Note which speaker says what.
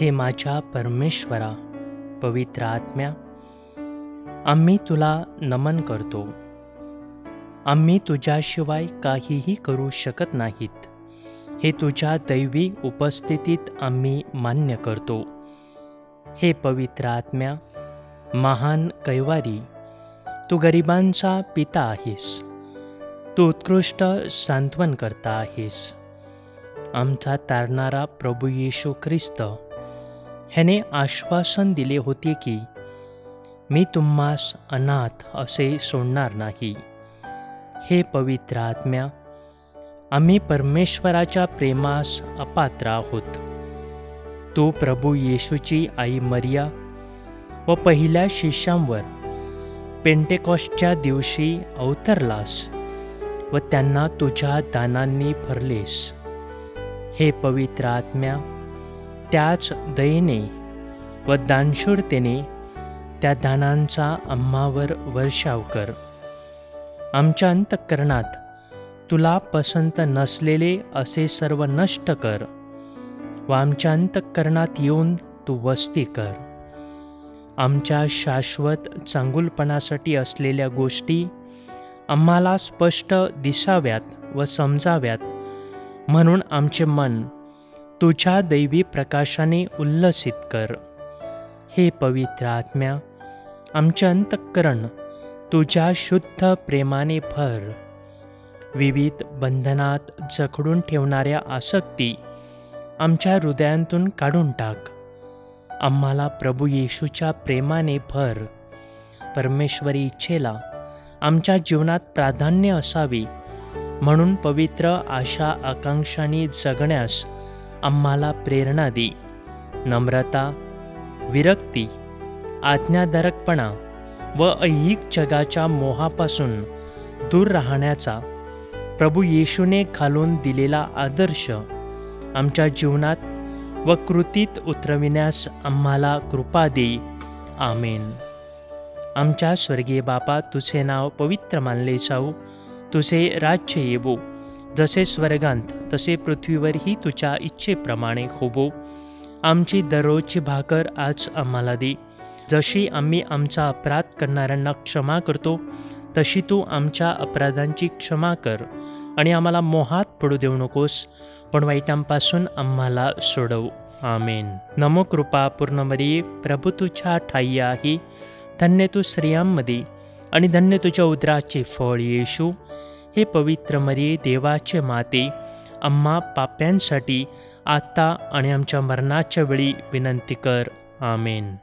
Speaker 1: हे माझ्या परमेश्वरा पवित्र आत्म्या आम्ही तुला नमन करतो. आम्ही तुझ्याशिवाय काहीही करू शकत नाहीत. हे तुझ्या दैवी उपस्थितीत आम्ही मान्य करतो. हे पवित्र आत्म्या महान कैवारी तू गरिबांचा पिता आहेस. तू उत्कृष्ट सांत्वन करता आहेस. आमचा तारणारा प्रभू येशू ख्रिस्त ह्याने आश्वासन दिले होते की मी तुम्हास अनाथ असे सोडणार नाही. हे पवित्र आत्म्या आम्ही परमेश्वराच्या प्रेमास अपात्र आहोत. तू प्रभू येशूची आई मरिया व पहिल्या शिष्यांवर पेंटेकॉस्टच्या दिवशी अवतरलास व त्यांना तुझ्या दानांनी भरलेस. हे पवित्र आत्म्या त्याच दयेने व दानशूरतेने त्या दानांचा आम्हावर वर्षाव कर. आमच्या अंतःकरणात तुला पसंत नसलेले असे सर्व नष्ट कर व आमच्या अंतःकरणात येऊन तू वस्ती कर. आमच्या शाश्वत चांगुलपणासाठी असलेल्या गोष्टी आम्हाला स्पष्ट दिसाव्यात व समजाव्यात म्हणून आमचे मन तुझ्या दैवी प्रकाशाने उल्लसित कर. हे पवित्र आत्म्या आमचे अंतःकरण तुझ्या शुद्ध प्रेमाने भर. विविध बंधनात जखडून ठेवणाऱ्या आसक्ती आमच्या हृदयांतून काढून टाक. आम्हाला प्रभू येशूच्या प्रेमाने भर. परमेश्वरी इच्छेला आमच्या जीवनात प्राधान्य असावी म्हणून पवित्र आशा आकांक्षांनी जगण्यास आम्हाला प्रेरणा दे. नम्रता विरक्ती आज्ञाधारकपणा व ऐहिक जगाच्या मोहापासून दूर राहण्याचा प्रभू येशूने घालून दिलेला आदर्श आमच्या जीवनात व कृतीत उतरविण्यास आम्हाला कृपा दे. आमेन. आमच्या स्वर्गीय बापा तुझे नाव पवित्र मानले जाऊ तुझे राज्य येवो. जसे स्वर्गांत तसे पृथ्वीवरही तुझ्या इच्छेप्रमाणे होवो आमची दररोजची भाकर आज आम्हाला दे. जशी आम्ही आमचा अपराध करणाऱ्यांना क्षमा करतो तशी तू आमच्या अपराधांची क्षमा कर आणि आम्हाला मोहात पडू देऊ नकोस पण वाईटांपासून आम्हाला सोडव. आमेन. नमो कृपा पूर्ण मरिये प्रभू तुझ्या ठाई आहे. धन्य तू स्त्रियांमध्ये आणि धन्य तुझ्या उदराचे फळ येशू. हे पवित्र मरिये देवाचे माते आम्हा पाप्यांसाठी आत्ता आणि आमच्या मरणाच्या वेळी विनंती कर. आमेन.